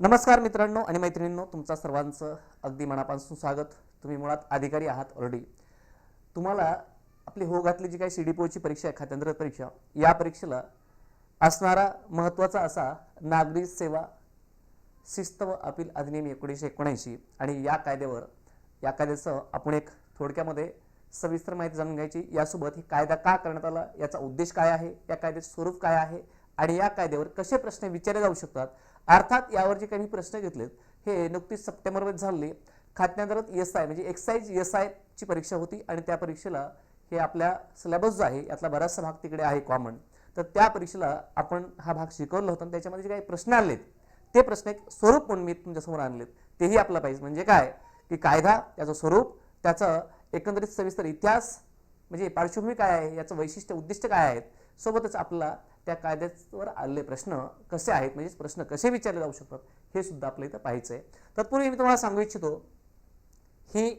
नमस्कार मित्रांनो आणि मैत्रिणींनो तुमचा सर्वांचं अगदी मनापासून स्वागत तुम्ही मुळात अधिकारी आहात ऑलरेडी तुम्हाला आपली हो घातली जी काही सी डी पोची परीक्षा आहे खात्यांतर परीक्षा या परीक्षेला असणारा महत्त्वाचा असा नागरी सेवा शिस्त व अपील अधिनियम एकोणीसशे एकोणऐंशी आणि या कायद्यावर या कायद्याचं आपण एक थोडक्यामध्ये सविस्तर माहिती जाणून घ्यायची. यासोबत ही कायदा का करण्यात आला याचा उद्देश काय आहे या कायद्याचे स्वरूप काय आहे आणि या कायद्यावर कसे प्रश्न विचारले जाऊ शकतात अर्थात यावर जे काही प्रश्न घेतलेत हे नुकतीच सप्टेंबरमध्ये झाले. खात्यांतर्गत एस आय म्हणजे एक्साईज एस आयची परीक्षा होती आणि त्या परीक्षेला हे आपल्या सिलेबस जो आहे यातला बराचसा भाग तिकडे आहे कॉमन तर त्या परीक्षेला आपण हा भाग शिकवला होता आणि त्याच्यामध्ये जे काही प्रश्न आलेत ते प्रश्न एक स्वरूप म्हणून मी तुमच्यासमोर आणलेत. तेही आपलं पाहिजे. म्हणजे काय? की कायदा त्याचं स्वरूप त्याचं एकंदरीत सविस्तर इतिहास म्हणजे पार्श्वभूमी काय आहे याचं वैशिष्ट्य उद्दिष्ट काय आहेत सोबतच आपला त्या कायद्यावर आलेले प्रश्न कसे आहेत म्हणजे प्रश्न कसे विचारले जाऊ शकतात हे सुद्धा आपल्या इथं पाहायचं आहे तत्पूर्वी मी तुम्हाला सांगू इच्छितो ही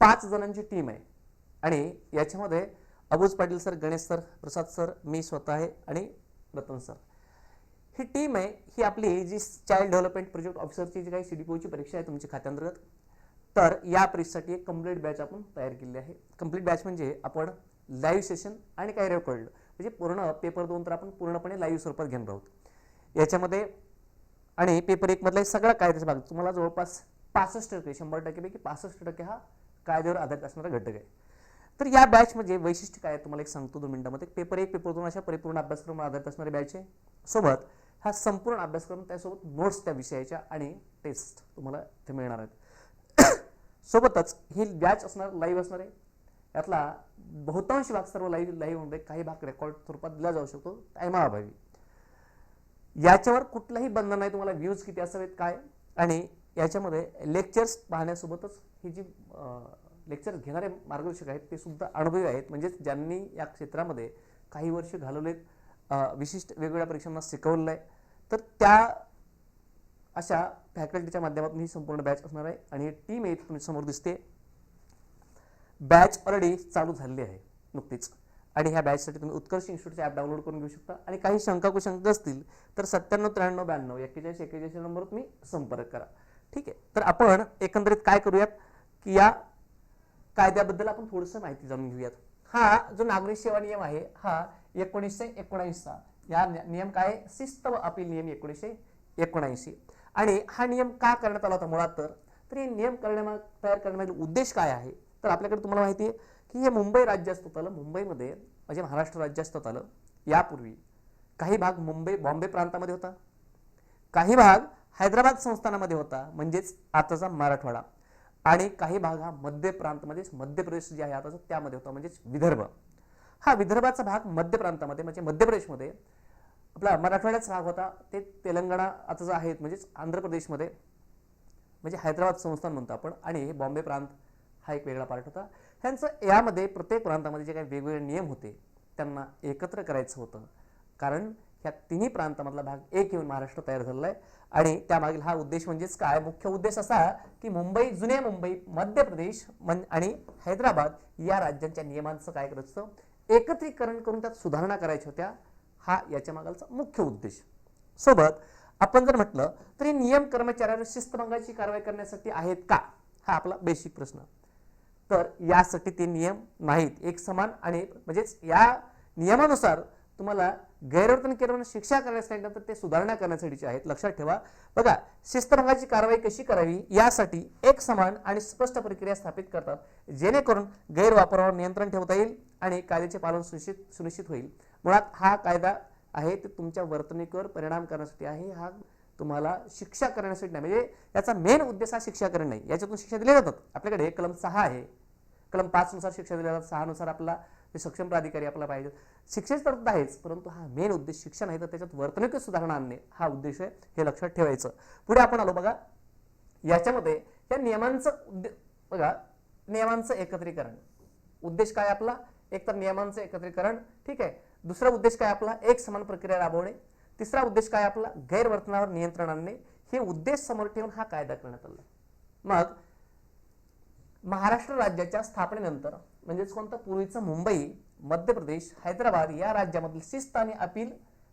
पाच जणांची टीम आहे. आणि याच्यामध्ये Abuj Patil sir Ganesh sir Prasad sir मी स्वतः आहे आणि रतन सर. ही टीम आहे ही आपली जी चाइल्ड डेव्हलपमेंट प्रोजेक्ट ऑफिसरची जी काही सी डी पीओची परीक्षा आहे तुमच्या खात्यांतर्गत तर या परीक्षेसाठी एक कंप्लीट बॅच आपण तयार केली आहे. कंप्लीट बॅच म्हणजे आपण लाईव्ह सेशन आणि काही रेकॉर्ड म्हणजे पूर्ण पेपर दोन तर आपण पूर्णपणे लाईव्ह स्वरूपात घेणार आहोत. याच्यामध्ये आणि पेपर एकमधला सगळा कायद्याचा भाग तुम्हाला जवळपास पासष्ट टक्के शंभर टक्केपैकी पासष्ट टक्के हा कायद्यावर आधारित असणारा घटक आहे. तर या बॅच म्हणजे वैशिष्ट्य काय तुम्हाला एक सांगतो दोन मिनिटामध्ये. पेपर एक पेपर दोन अशा परिपूर्ण अभ्यासक्रमावर आधारित असणारी बॅच आहे. सोबत हा संपूर्ण अभ्यासक्रम त्यासोबत नोट्स त्या विषयाच्या आणि टेस्ट तुम्हाला ते मिळणार आहेत. सोबतच ही बॅच असणार लाईव्ह असणार आहे. यातला बहुतांश भाग सर्व लाईव्ह लाईव्ह होणार काही भाग रेकॉर्ड स्वरूपात दिला जाऊ शकतो. टायमाअभावी याच्यावर कुठलंही बंधन नाही तुम्हाला व्ह्यूज किती असावेत काय? आणि याच्यामध्ये लेक्चर्स पाहण्यासोबतच ही जी लेक्चर घेणारे मार्गदर्शक आहेत ते सुद्धा अनुभवी आहेत. म्हणजेच ज्यांनी या क्षेत्रामध्ये काही वर्ष घालवलेत विशिष्ट वेगवेगळ्या परीक्षांना शिकवलं आहे तर त्या अशा फॅकल्टीच्या माध्यमातून ही संपूर्ण बॅच असणार आहे. आणि टीम आहे तुम्ही समोर दिसते. बॅच ऑलरेडी चालू झालेली आहे नुकतीच. आणि ह्या बॅचसाठी तुम्ही उत्कर्ष इन्स्टिट्यूटचे ॲप डाउनलोड करून घेऊ शकता. आणि काही शंका कुशंक असतील तर सत्त्याण्णव त्र्याण्णव ब्याण्णव एक्केचाळीस एक्केचाळीस नंबर नंबरवर तुम्ही संपर्क करा. ठीक आहे? तर आपण एकंदरीत काय करूयात? की या कायद्याबद्दल आपण थोडंसं माहिती जाणून घेऊयात. हा जो नागरिक सेवा नियम आहे हा एकोणीसशे एकोणऐंशीचा या नियम काय आहे? शिस्त व अपील नियम एकोणीसशे एकोणऐंशी. आणि हा नियम का करण्यात आला होता मुळात तर? तर हे नियम करण्या तयार करण्यामागील उद्देश काय आहे? तर आपल्याकडे तुम्हाला माहिती आहे की हे मुंबई राज्य असतात आलं मुंबईमध्ये म्हणजे महाराष्ट्र राज्य असतात आलं यापूर्वी काही भाग मुंबई बॉम्बे प्रांतामध्ये होता. काही भाग हैदराबाद संस्थानामध्ये होता म्हणजेच आताचा मराठवाडा. आणि काही भाग हा मध्य प्रांतमध्ये मध्य प्रदेश जे आहे आताचा त्यामध्ये होता म्हणजेच विदर्भ. हा विदर्भाचा भाग मध्य प्रांतामध्ये म्हणजे मध्य प्रदेशमध्ये आपला मराठवाड्याचा भाग होता ते तेलंगणा आता आहेत आहे म्हणजेच आंध्र प्रदेशमध्ये म्हणजे हैदराबाद संस्थान म्हणतो आपण. आणि हे बॉम्बे प्रांत हा एक वेगळा पार्ट होता. ह्यांचं यामध्ये प्रत्येक प्रांतामध्ये जे काही वेगवेगळे नियम होते त्यांना एकत्र करायचं होतं. कारण ह्या तिन्ही प्रांतामधला भाग एक येऊन महाराष्ट्र तयार झालेला आहे आणि त्यामागील हा उद्देश म्हणजेच काय? मुख्य उद्देश असा की मुंबई जुन्या मुंबई मध्य प्रदेश मन- आणि हैदराबाद या राज्यांच्या नियमांचं काय करायचं असतं? एकत्रीकरण करून त्यात सुधारणा करायच्या होत्या. हा याच्या मागालचा मुख्य उद्देश. सोबत आपण जर म्हटलं तरी नियम कर्मचाऱ्यावर शिस्तभंगाची कारवाई करण्यासाठी आहेत का? हा आपला बेसिक प्रश्न. तर यासाठी ते नियम नाहीत. एक समान आणि म्हणजेच या नियमानुसार तुम्हाला गैरवर्तन केल्यावर शिक्षा करण्यासाठी नंतर ते सुधारणा करण्यासाठीचे आहेत. लक्षात ठेवा. बघा शिस्तभंगाची कारवाई कशी करावी? यासाठी एक समान आणि स्पष्ट प्रक्रिया स्थापित करतात. जेणेकरून गैरवापरावर नियंत्रण ठेवता येईल आणि कायद्याचे पालन सुनिश्चित सुनिश्चित होईल. मुळात हा कायदा आहे ते तुमच्या वर्तणुकीवर परिणाम करण्यासाठी आहे. हा तुम्हाला शिक्षा करण्यासाठी नाही. म्हणजे याचा मेन उद्देश हा शिक्षा करणे नाही. याच्यातून शिक्षा दिल्या जातात. आपल्याकडे कलम सहा आहे. कलम पाच नुसार शिक्षा दिल्या जातात सहा नुसार आपला जे सक्षम प्राधिकारी आपला पाहिजे. शिक्षेची तरतूद आहेच परंतु हा मेन उद्देश शिक्षण नाही तर त्याच्यात वर्तणुकीत सुधारणा आणणे हा उद्देश आहे हे लक्षात ठेवायचं. पुढे आपण आलो बघा याच्यामध्ये या नियमांचं उद्दे बघा नियमांचं एकत्रीकरण. उद्देश काय आपला? एक तर नियमांचं एकत्रीकरण ठीक आहे. दुसरा उद्देश काय आपला? एक समान प्रक्रिया राबवणे. तिसरा उद्देश काय आपला? गैरवर्तनावर नियंत्रण आणणे. हे उद्देश समोर ठेवून हा कायदा करण्यात आला. मग महाराष्ट्र राज्याच्या स्थापनेनंतर म्हणजेच कोणतं? पूर्वीचं मुंबई मध्य प्रदेश हैदराबाद या राज्यामधील शिस्त आणि अपील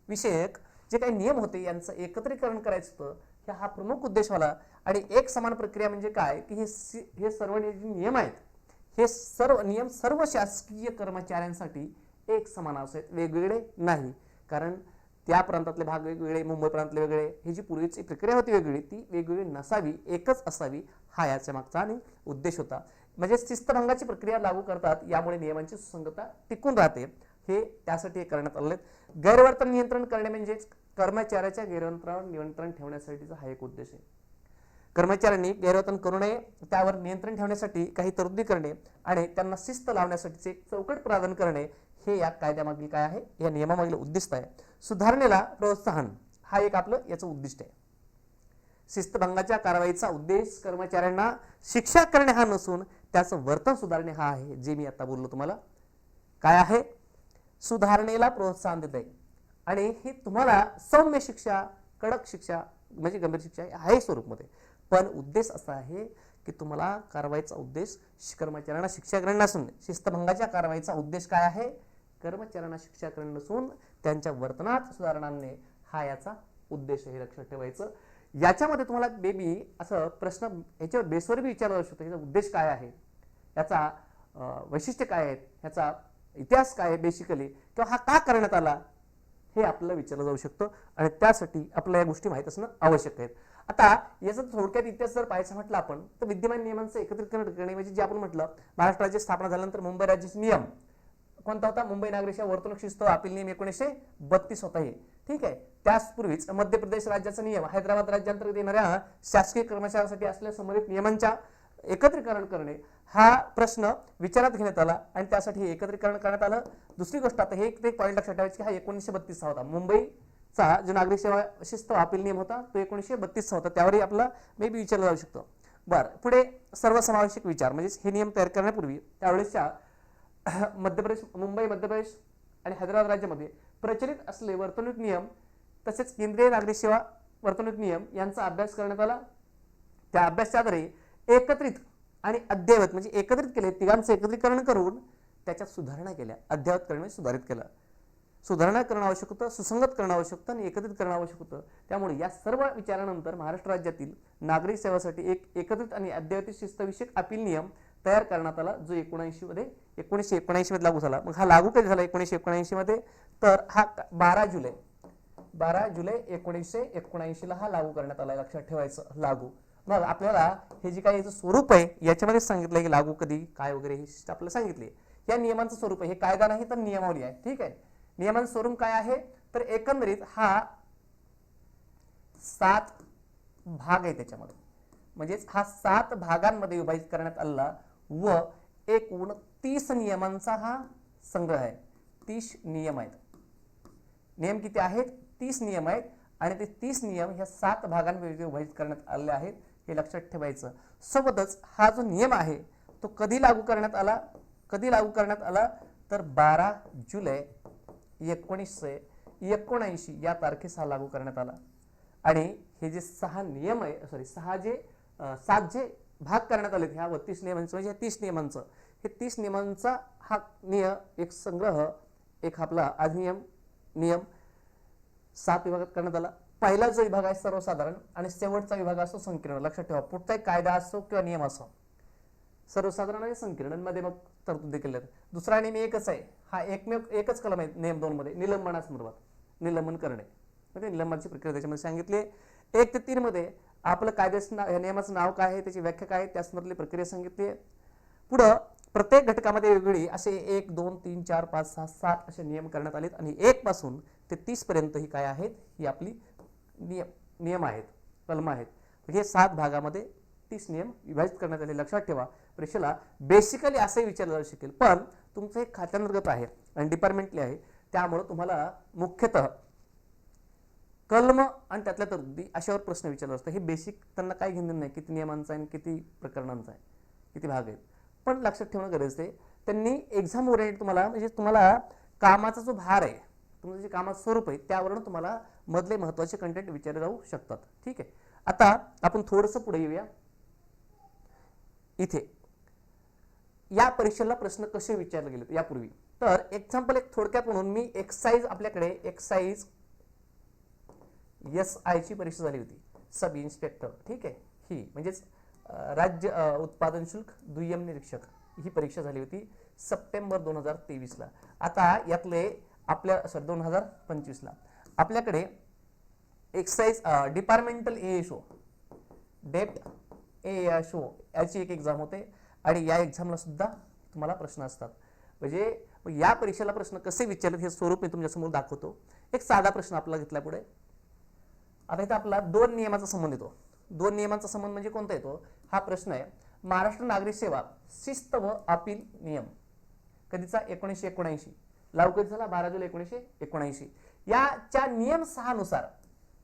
विषयक जे काही नियम होते यांचं एकत्रीकरण करायचं होतं हे हा प्रमुख उद्देश मला. आणि एक समान प्रक्रिया म्हणजे काय? की हे हे सर्व जे नियम आहेत हे सर्व नियम सर्व शासकीय कर्मचाऱ्यांसाठी एक समान असावेत. वेगवेगळे नाही. कारण त्या प्रांतातले भाग वेगवेगळे मुंबई प्रांतातले वेगळे ही जी पूर्वीची प्रक्रिया होती वेगळी ती वेगवेगळी नसावी एकच असावी हा याच्या मागचा आणि उद्देश होता. म्हणजे शिस्तभंगाची प्रक्रिया लागू करतात यामुळे नियमांची सुसंगता टिकून राहते. हे त्यासाठी हे करण्यात आले गैरवर्तन नियंत्रण करणे म्हणजेच कर्मचाऱ्याच्या गैरवर्तनावर नियंत्रण ठेवण्यासाठीचा हा एक उद्देश आहे. कर्मचाऱ्यांनी गैरवर्तन करू नये त्यावर नियंत्रण ठेवण्यासाठी काही तरतुदी करणे आणि त्यांना शिस्त लावण्यासाठीचे चौकट प्रदान करणे हे या कायद्यामागील काय आहे? या नियमामागील उद्दिष्ट आहे. सुधारणेला प्रोत्साहन हा एक आपलं याचं उद्दिष्ट आहे. शिस्तभंगाच्या कारवाईचा उद्देश कर्मचाऱ्यांना शिक्षा करणे हा नसून त्याचं वर्तन सुधारणे हा आहे जे मी आता बोललो तुम्हाला. काय आहे? सुधारणेला प्रोत्साहन देत आहे आणि हे तुम्हाला सौम्य शिक्षा कडक शिक्षा म्हणजे गंभीर शिक्षा आहे स्वरूपमध्ये. पण उद्देश असा आहे की तुम्हाला कारवाईचा उद्देश कर्मचाऱ्यांना शिक्षा करणे नसून शिस्तभंगाच्या कारवाईचा उद्देश काय आहे? कर्मचाऱ्यांना शिक्षा करणे नसून त्यांच्या वर्तनात सुधारणाने हा याचा उद्देश हे लक्षात ठेवायचं. याच्यामध्ये तुम्हाला बेबी असं प्रश्न याच्यावर बेसवर बी विचारला जाऊ शकतो. याचा उद्देश काय आहे? याचा वैशिष्ट्य काय आहेत? ह्याचा इतिहास काय आहे बेसिकली किंवा हा का करण्यात आला? हे आपल्याला विचारलं जाऊ शकतं. आणि त्यासाठी आपल्याला या गोष्टी माहीत असणं आवश्यक आहे आता याचा थोडक्यात इतिहास जर पाहायचं म्हटलं आपण तर विद्यमान नियमांचं एकत्रित करणे म्हणजे जे आपण म्हटलं महाराष्ट्र राज्य स्थापना झाल्यानंतर मुंबई राज्याचे नियम. कोणता होता? मुंबई नागरीच्या वर्तणूक शिस्त अपील नियम एकोणीसशे बत्तीस होता हे. ठीक आहे? त्याचपूर्वीच मध्य प्रदेश राज्याचा नियम हैदराबाद राज्यांतर्गत येणाऱ्या शासकीय कर्मचाऱ्यांसाठी असलेल्या संबंधित नियमांच्या एकत्रीकरण करणे हा प्रश्न विचारात घेण्यात आला आणि त्यासाठी हे एकत्रीकरण करण्यात आलं. दुसरी गोष्ट आता हे एक पॉईंट लक्षात ठेवायची की हा एकोणीसशे बत्तीसचा होता. मुंबईचा जो नागरिक सेवा शिस्त अपील नियम होता तो एकोणीसशे बत्तीसचा होता. त्यावरही आपला मे बी विचारलं जाऊ शकतो. बरं पुढे सर्वसमावेशक विचार म्हणजे हे नियम तयार करण्यापूर्वी त्यावेळेसच्या मध्य प्रदेश मुंबई मध्य प्रदेश आणि हैदराबाद राज्यामध्ये प्रचलित असले वर्तणूक नियम तसेच केंद्रीय नागरिक सेवा वर्तणूक नियम यांचा अभ्यास करण्यात आला. त्या अभ्यासाच्या आधारे एकत्रित आणि अद्ययावत म्हणजे एकत्रित केले तिघांचं एकत्रीकरण करून त्याच्यात सुधारणा केल्या अद्ययावत करणे सुधारित केलं. सुधारणा करणं आवश्यक होतं सुसंगत करणं आवश्यक होतं आणि एकत्रित करणं आवश्यक होतं. त्यामुळे या सर्व विचारानंतर महाराष्ट्र राज्यातील नागरिक सेवेसाठी एक एकत्रित आणि अद्ययावत शिस्तविषयक अपील नियम तयार करण्यात आला जो एकोणऐंशी मध्ये एकोणीसशे एकोणऐंशी मध्ये लागू झाला. मग हा लागू कधी झाला एकोणीसशे एकोणऐंशी मध्ये? तर हा बारा जुलै बारा जुलै एकोणीसशे एकोणऐंशीला हा लागू करण्यात आला लक्षात ठेवायचं लागू. मग आपल्याला हे जे काही याचं स्वरूप आहे याच्यामध्ये सांगितलं की लागू कधी काय वगैरे हे आपल्याला सांगितले. या नियमांचं स्वरूप आहे. हे कायदा नाही तर नियमावली आहे. ठीक आहे? नियमांचं स्वरूप काय आहे? तर एकंदरीत हा सात भाग आहे त्याच्यामध्ये. म्हणजेच हा सात भागांमध्ये विभाजित करण्यात आला व एकूण तीस नियमांचा हा संग्रह आहे. तीस नियम आहेत. नियम किती आहेत? तीस नियम आहेत. आणि ते तीस नियम ह्या सात भागांमध्ये विभाजित करण्यात आलेले आहेत हे लक्षात ठेवायचं. सोबतच हा जो नियम आहे तो कधी लागू करण्यात आला? कधी लागू करण्यात आला? तर बारा जुलै एकोणीसशे एकोणऐंशी या तारखेस हा लागू करण्यात आला. आणि हे जे सहा नियम आहे सॉरी सहा जे सात जे भाग करण्यात आले ह्या बत्तीस नियमांचं म्हणजे तीस नियमांचं. हे तीस नियमांचा हा नियम एक संग्रह एक आपला अधिनियम नियम सात विभागात करण्यात आला. पहिला जो विभाग आहे सर्वसाधारण आणि शेवटचा विभाग असतो संकीर्ण. लक्षात ठेवा कुठलाही कायदा असो किंवा नियम असो. सर्वसाधारण आणि संकीर्णांमध्ये मग तरतुदी केल्या आहेत. दुसरा नियम एकच आहे. हा एकमेव एकच कलम आहे नियम दोनमध्ये निलंबनासंदर्भात. निलंबन करणे. म्हणजे निलंबनाची प्रक्रिया त्याच्यामध्ये सांगितली एक ते तीनमध्ये आपलं कायद्याचं नाव या नियमाचं नाव काय आहे त्याची व्याख्या काय आहे त्यासंदर्भातली प्रक्रिया सांगितली आहे. पुढं प्रत्येक घटकामध्ये वेगवेगळी असे एक दोन तीन चार पाच सहा सात असे नियम करण्यात आलेत आणि एकपासून ते तीसपर्यंत ही काय आहेत ही आपली नियम नियम आहेत कलम आहेत. म्हणजे हे सात भागामध्ये तीस नियम विभाजित करण्यात आले. लक्षात ठेवा परीक्षेला बेसिकली असंही विचारलं जाऊ शकेल पण तुमचं हे खात्यांतर्गत आहे आणि डिपार्टमेंटली आहे. त्यामुळं तुम्हाला मुख्यतः कलम आणि त्यातल्या तरतुदी अशावर प्रश्न विचारला असतो हे बेसिक त्यांना काय घेणं नाही. किती नियमांचा आहे आणि किती प्रकरणांचा आहे. किती भाग आहेत. पण लक्षात ठेवणं गरजेचं आहे. त्यांनी एक्झाम ओरिएंटेड तुम्हाला म्हणजे तुम्हाला कामाचा जो भार आहे तुमचं जे कामाचं स्वरूप आहे त्यावरून तुम्हाला मधले महत्त्वाचे कंटेंट विचारले जाऊ शकतात. ठीक आहे? आता आपण थोडंसं पुढे येऊया. इथे. या परीक्षेला प्रश्न कसे विचारले गेले यापूर्वी. तर एक्झाम्पल एक थोडक्यात म्हणून मी एक्साईज आपल्याकडे एक्साईज एस आयची परीक्षा झाली होती. Sub inspector. ठीक आहे? ही म्हणजेच राज्य उत्पादन शुल्क दुय्यम निरीक्षक ही परीक्षा झाली होती सप्टेंबर दोन हजार तेवीसला. आता यातले आपल्या सॉरी दोन हजार पंचवीसला. आपल्याकडे एक्साईज डिपार्टमेंटल ए शो डेट ए शो याची एक एक्झाम होते आणि या एक्झामला सुद्धा तुम्हाला प्रश्न असतात. म्हणजे या परीक्षेला प्रश्न कसे विचारले हे स्वरूप मी तुमच्यासमोर दाखवतो. एक साधा प्रश्न आपला घेतला पुढे. आता इथे आपला दोन नियमाचा संबंध येतो. दोन नियमांचा संबंध म्हणजे कोणता येतो? हा प्रश्न आहे. महाराष्ट्र नागरिक सेवा शिस्त व अपील नियम. कधीचा? एकोणीसशे एकोणऐंशी. लागू कधी झाला? बारा जुलै एकोणीसशे एकोणऐंशी. याच्या नियम सहानुसार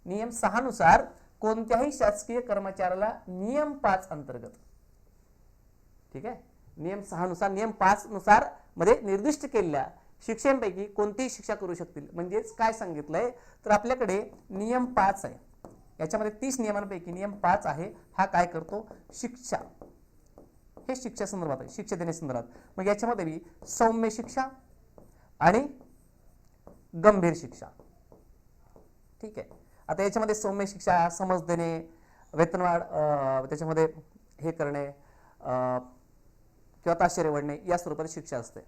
नियम सहानुसार कोणत्याही शासकीय कर्मचाऱ्याला नियम पाच अंतर्गत. ठीक आहे? नियम सहानुसार नियम पाच नुसारमध्ये निर्दिष्ट केलेल्या शिक्षेपैकी कोणतीही शिक्षा करू शकतील. म्हणजेच काय सांगितलंय? तर आपल्याकडे नियम पाच आहे. याच्यामध्ये तीस नियमांपैकी नियम पाच आहे. हा काय करतो? शिक्षा. हे शिक्षा संदर्भात आहे. शिक्षा देण्यासंदर्भात मग याच्यामध्ये मी सौम्य शिक्षा आणि गंभीर शिक्षा. ठीक आहे? आता याच्यामध्ये सौम्य शिक्षा समज देणे वेतनवाढ अं, त्याच्यामध्ये हे करणे अं, किंवा ताशेरे वडणे या स्वरूपात शिक्षा असते.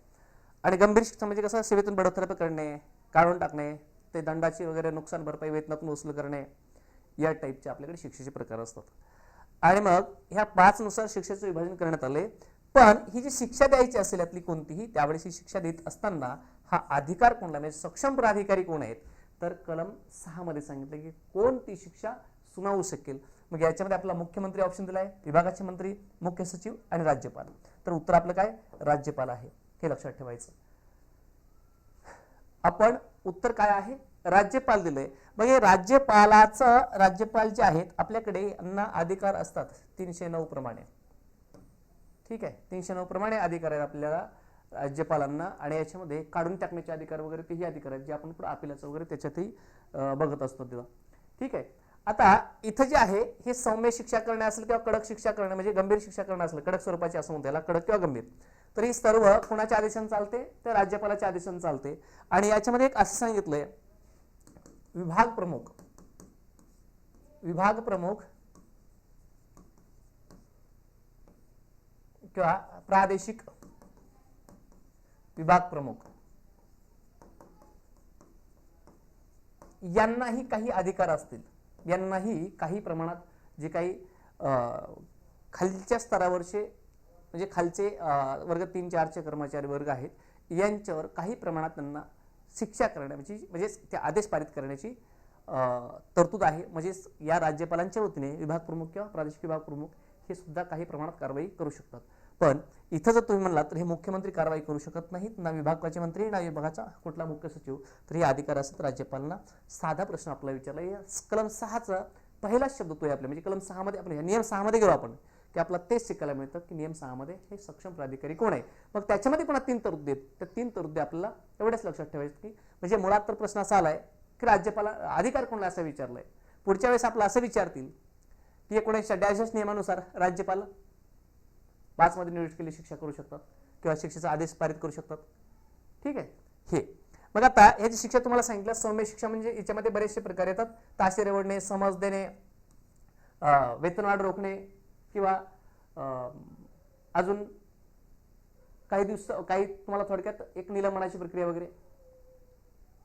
आणि गंभीर शिक्षा म्हणजे कसं सेवेतून बडोतरप करणे काढून टाकणे ते दंडाची वगैरे नुकसान भरपाई वेतनातून वसूल करणे या टाईपचे आपल्याकडे शिक्षेचे प्रकार असतात. आणि मग ह्या पाचनुसार शिक्षेचं विभाजन करण्यात आले. पण ही जी शिक्षा द्यायची असेल यातली कोणतीही त्यावेळेस ही शिक्षा देत असताना हा अधिकार कोणला? म्हणजे सक्षम प्राधिकारी कोण आहेत? तर कलम सहा मध्ये सांगितलं की कोण ती शिक्षा सुनावू शकेल? मग याच्यामध्ये आपला मुख्यमंत्री ऑप्शन आहे विभागाचे मंत्री मुख्य सचिव आणि राज्यपाल. तर उत्तर आपलं काय? राज्यपाल आहे. हे लक्षात ठेवायचं. आपण उत्तर काय आहे? राज्यपाल दिलंय. मग हे राज्यपालाचं राज्यपाल जे आहेत आपल्याकडे यांना अधिकार असतात तीनशे नऊ प्रमाणे. ठीक आहे? तीनशे नऊ प्रमाणे अधिकार आहेत आपल्याला राज्यपालांना आणि याच्यामध्ये काढून टाकण्याचे अधिकार वगैरे तेही अधिकार आहेत जे आपण पुढे अपिलाचं वगैरे त्याच्यातही बघत असतो तेव्हा. ठीक आहे? आता इथं जे आहे हे सौम्य शिक्षा करणे असेल किंवा कडक शिक्षा करणे म्हणजे गंभीर शिक्षा करणे असेल कडक स्वरूपाची असं म्हणतो याला कडक किंवा गंभीर. तर हे सर्व कुणाच्या आदेशाने चालते? तर राज्यपालाच्या आदेशाने चालते. आणि याच्यामध्ये एक असं सांगितलंय. विभाग प्रमुख. विभाग प्रमुख किंवा प्रादेशिक विभाग प्रमुख. यांनाही काही अधिकार असतील. यांनाही काही प्रमाणात जे काही अं, खालच्या स्तरावरचे म्हणजे खालचे वर्ग तीन चारचे कर्मचारी वर्ग आहेत यांच्यावर काही प्रमाणात त्यांना शिक्षा करण्याची म्हणजे ते आदेश पारित करण्याची तरतूद आहे. म्हणजेच या राज्यपालांच्या वतीने विभाग प्रमुख किंवा प्रादेशिक विभाग प्रमुख हे सुद्धा काही प्रमाणात कारवाई करू शकतात. पण इथं जर तुम्ही म्हणलात तर हे मुख्यमंत्री कारवाई करू शकत नाहीत ना विभागाचे मंत्री ना विभागाचा कुठला मुख्य सचिव तर हे अधिकार असतात राज्यपालांना. साधा प्रश्न आपला विचारला या कलम सहाचा पहिलाच शब्द तो आहे आपल्या म्हणजे कलम सहामध्ये आपण नियम सहामध्ये गेलो आपण. की आपला तेच शिकायला मिळतं की नियम सहामध्ये हे सक्षम प्राधिकारी कोण आहे? मग त्याच्यामध्ये पुन्हा तीन तरतुदी आहेत त्या तीन तरतुदी आपल्याला एवढेच लक्षात ठेवायचे की म्हणजे मुळात तर प्रश्न असा आलाय की राज्यपाला अधिकार कोणाला असं विचारलंय? पुढच्या वेळेस आपला असं विचारतील की एकोणीसशे डॅशस नियमानुसार राज्यपाल पाचमध्ये नियुक्त केली शिक्षा करू शकतात किंवा शिक्षेचा आदेश पारित करू शकतात. ठीक आहे? हे. मग आता ह्याची शिक्षा तुम्हाला सांगितलं सौम्य शिक्षा म्हणजे याच्यामध्ये बरेचसे प्रकार येतात. ताशे रेवडणे समज देणे वेतनवाढ रोखणे किंवा अं, अजून काही दिवस काही तुम्हाला थोडक्यात एक निलंबनाची प्रक्रिया वगैरे?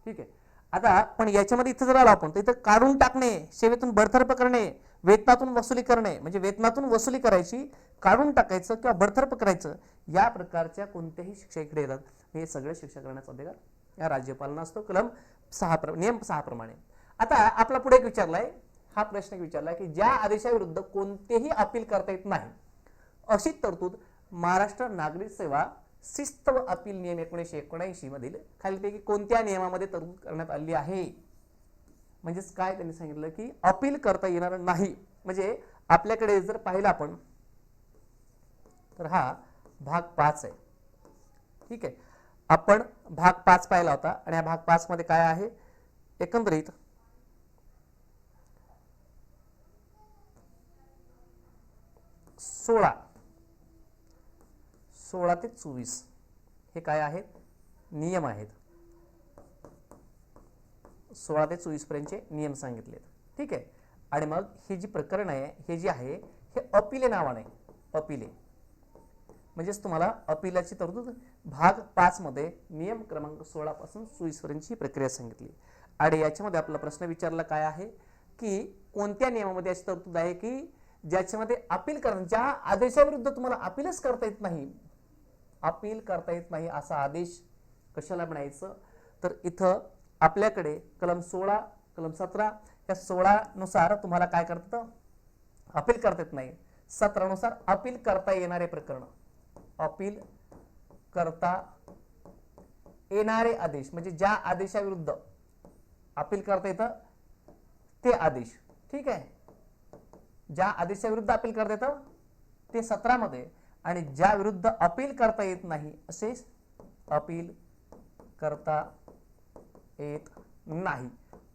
ठीक आहे. आता पण याच्यामध्ये इथं जर आलो आपण तर इथं काढून टाकणे सेवेतून बडतर्फ करणे वेतनातून वसुली करणे म्हणजे वेतनातून वसुली करायची काढून टाकायचं किंवा बडतर्फ करायचं या प्रकारच्या कोणत्याही शिक्षा इकडे येतात. हे सगळे शिक्षा करण्याचा अधिकार या राज्यपालांना असतो. कलम सहा प्र नियम सहा प्रमाणे. आता आपला पुढे एक विचारलाय. हा प्रश्न एक विचारलाय की ज्या आदेशाविरुद्ध कोणतेही अपील करता येत नाही अशी तरतूद महाराष्ट्र नागरिक सेवा शिस्त व अपील नियम एकोणीसशे एकोणऐंशी मधील खालीलपैकी कोणत्या नियमामध्ये तरतूद करण्यात आली आहे? म्हणजेच काय त्यांनी सांगितलं की अपील करता येणार नाही. म्हणजे आपल्याकडे जर पाहिलं आपण तर हा भाग पाच आहे. ठीक आहे. आपण भाग पाच पाहिला होता आणि या भाग पाच मध्ये काय आहे? एकंदरीत सोळा. सोळा ते चोवीस. हे काय आहेत? नियम आहेत. सोळा ते चोवीस पर्यंतचे नियम सांगितलेत. ठीक आहे? आणि मग हे जी प्रकरण आहे हे जे आहे हे अपिले नावाने. अपिले. म्हणजेच तुम्हाला अपिलाची तरतूद भाग पाच मध्ये नियम क्रमांक सोळा पासून प्रक्रिया सांगितली. आणि याच्यामध्ये आपला प्रश्न विचारला काय आहे? की कोणत्या नियमामध्ये अशी तरतूद आहे की ज्याच्यामध्ये अपील करणं ज्या आदेशाविरुद्ध तुम्हाला अपीलच करता येत नाही अपील करता येत नाही असा आदेश कशाला म्हणायचं? तर इथं आपल्याकडे कलम सोळा कलम सतरा या सोळानुसार तुम्हाला काय करतं अपील करता येत नाही. सतरानुसार अपील करता येणारे प्रकरण. अपील करता येणारे आदेश म्हणजे ज्या आदेशाविरुद्ध अपील करता येतं ते आदेश. ठीक आहे? ज्या आदेशाविरुद्ध अपील करता येतं ते सतरामध्ये. आणि ज्या विरुद्ध अपील करता येत नाही असे अपील करता येत नाही.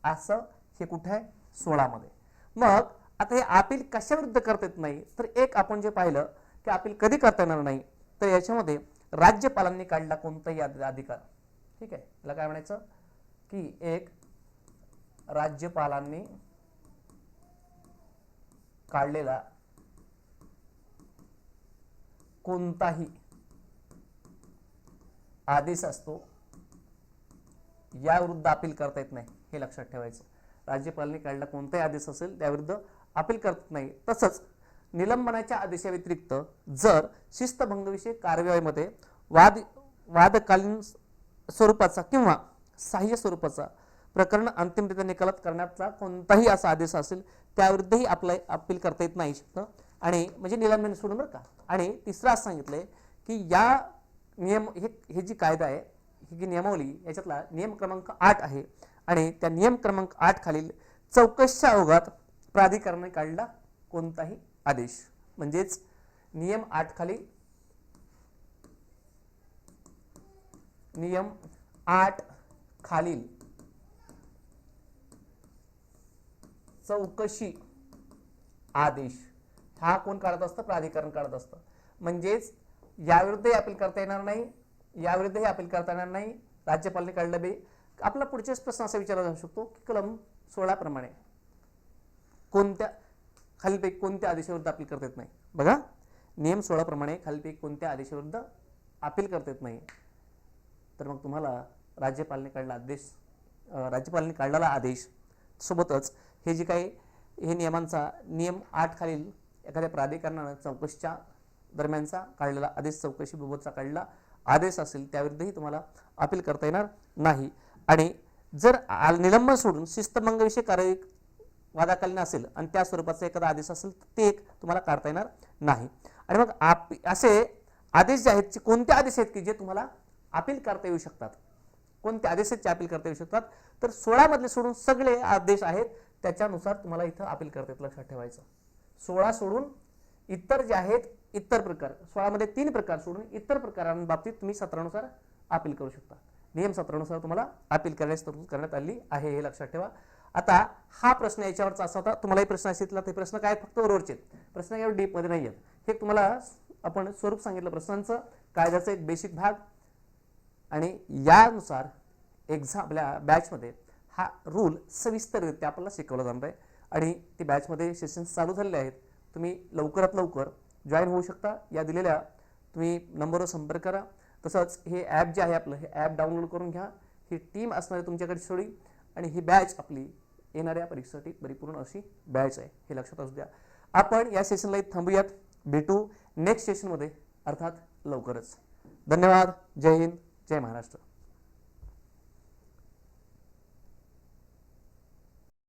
असं हे कुठे आहे? सोळामध्ये. मग आता हे अपील कशाविरुद्ध करता येत नाही? तर एक आपण जे पाहिलं की अपील कधी करता येणार नाही? तर याच्यामध्ये राज्यपालांनी काढला कोणताही अधिकार. ठीक आहे? याला काय म्हणायचं? की एक राज्यपालांनी काढलेला कोणताही आदेश असतो याविरुद्ध अपील करता येत नाही हे लक्षात ठेवायचं. राज्यपालांनी काढला कोणताही आदेश असेल त्याविरुद्ध अपील करत नाही. तसंच निलंबनाच्या आदेशाव्यतिरिक्त जर शिस्तभंगविषयक कारवाईमध्ये वाद वादकालीन स्वरूपाचा किंवा सहाय्य स्वरूपाचा प्रकरण अंतिमरित्या निकालात करण्याचा कोणताही असा आदेश असेल त्याविरुद्धही आपलं अपील करता येत नाही शकतं आणि म्हणजे निलंबन सोडून बरं का. आणि तिसरं असं सांगितलंय की या नियम हे हे जी कायदा आहे ही जी नियमावली याच्यातला नियम क्रमांक आठ आहे. आणि त्या नियम क्रमांक आठ खालील चौकशच्या अवघात प्राधिकरणाने काढला कोणताही आदेश. म्हणजेच नियम आठ खाली नियम आठ खालील चौकशी आदेश. हा कोण काढत असतं? प्राधिकरण काढत असतं. म्हणजेच याविरुद्धही अपील करता येणार नाही याविरुद्धही अपील करता येणार नाही. राज्यपालने काढलं बे. आपला पुढच्याच प्रश्न असा विचारला जाऊ शकतो की कलम सोळाप्रमाणे कोणत्या खालीलपैकी कोणत्या आदेशाविरुद्ध अपील करता येत नाही? बघा. नियम सोळाप्रमाणे खालीलपैकी कोणत्या आदेशाविरुद्ध अपील करता येत नाही. तर मग तुम्हाला राज्यपालने काढला आदेश राज्यपालने राज्यपालांनी काढलेला आदेश सोबतच हे जे काही हे नियमांचा नियम आठ खालील एखाद्या प्राधिकरणानं चौकशीच्या दरम्यानचा काढलेला आदेश चौकशीबाबतचा काढलेला आदेश असेल त्याविरुद्धही तुम्हाला अपील करता येणार नाही. आणि जर निलंबन सोडून शिस्तभंगविषयी कार्यवाही वादाकालीन असेल आणि त्या स्वरूपाचा एखादा आदेश असेल तर ते एक तुम्हाला काढता येणार नाही. आणि मग आप असे आदेश जे आहेत जे कोणते आदेश आहेत की जे तुम्हाला अपील करता येऊ शकतात? कोणत्या जे अपील करता येऊ शकतात? तर सोळामधले सोडून सगळे आदेश आहेत त्याच्यानुसार तुम्हाला इथं अपील करता येत लक्षात ठेवायचं. सोळा सोडून इतर जे आहेत इतर प्रकार सोळामध्ये तीन प्रकार सोडून इतर प्रकारांबाबतीत तुम्ही सत्रानुसार अपील करू शकता. नियम सत्रानुसार तुम्हाला अपील करण्यास तरतूद करण्यात आली आहे हे लक्षात ठेवा. आता हा प्रश्न याच्यावरचा असा होता तुम्हालाही प्रश्न असेल ते प्रश्न काय फक्त वरवरचे आहेत. प्रश्न एवढे डीपमध्ये नाही आहेत हे तुम्हाला आपण स्वरूप सांगितलं प्रश्नांचं कायद्याचा एक बेसिक भाग. आणि यानुसार एक्झाम आपल्या बॅचमध्ये हा रूल सविस्तररित्या आपल्याला शिकवला जाणार आहे. आणि ती बॅचमध्ये सेशन्स चालू झालेले आहेत. तुम्ही लवकरात लवकर जॉईन होऊ शकता. या दिलेल्या तुम्ही नंबरवर संपर्क करा. तसंच हे ॲप जे आहे आपलं हे ॲप डाउनलोड करून घ्या. ही टीम असणारी तुमच्याकडे सोडी आणि ही बॅच आपली येणाऱ्या परीक्षेसाठी परिपूर्ण अशी बॅच आहे. हे लक्षात असू द्या. आपण या सेशनला इथं थांबूयात. भेटू नेक्स्ट सेशनमध्ये अर्थात लवकरच. धन्यवाद. जय हिंद. जय महाराष्ट्र.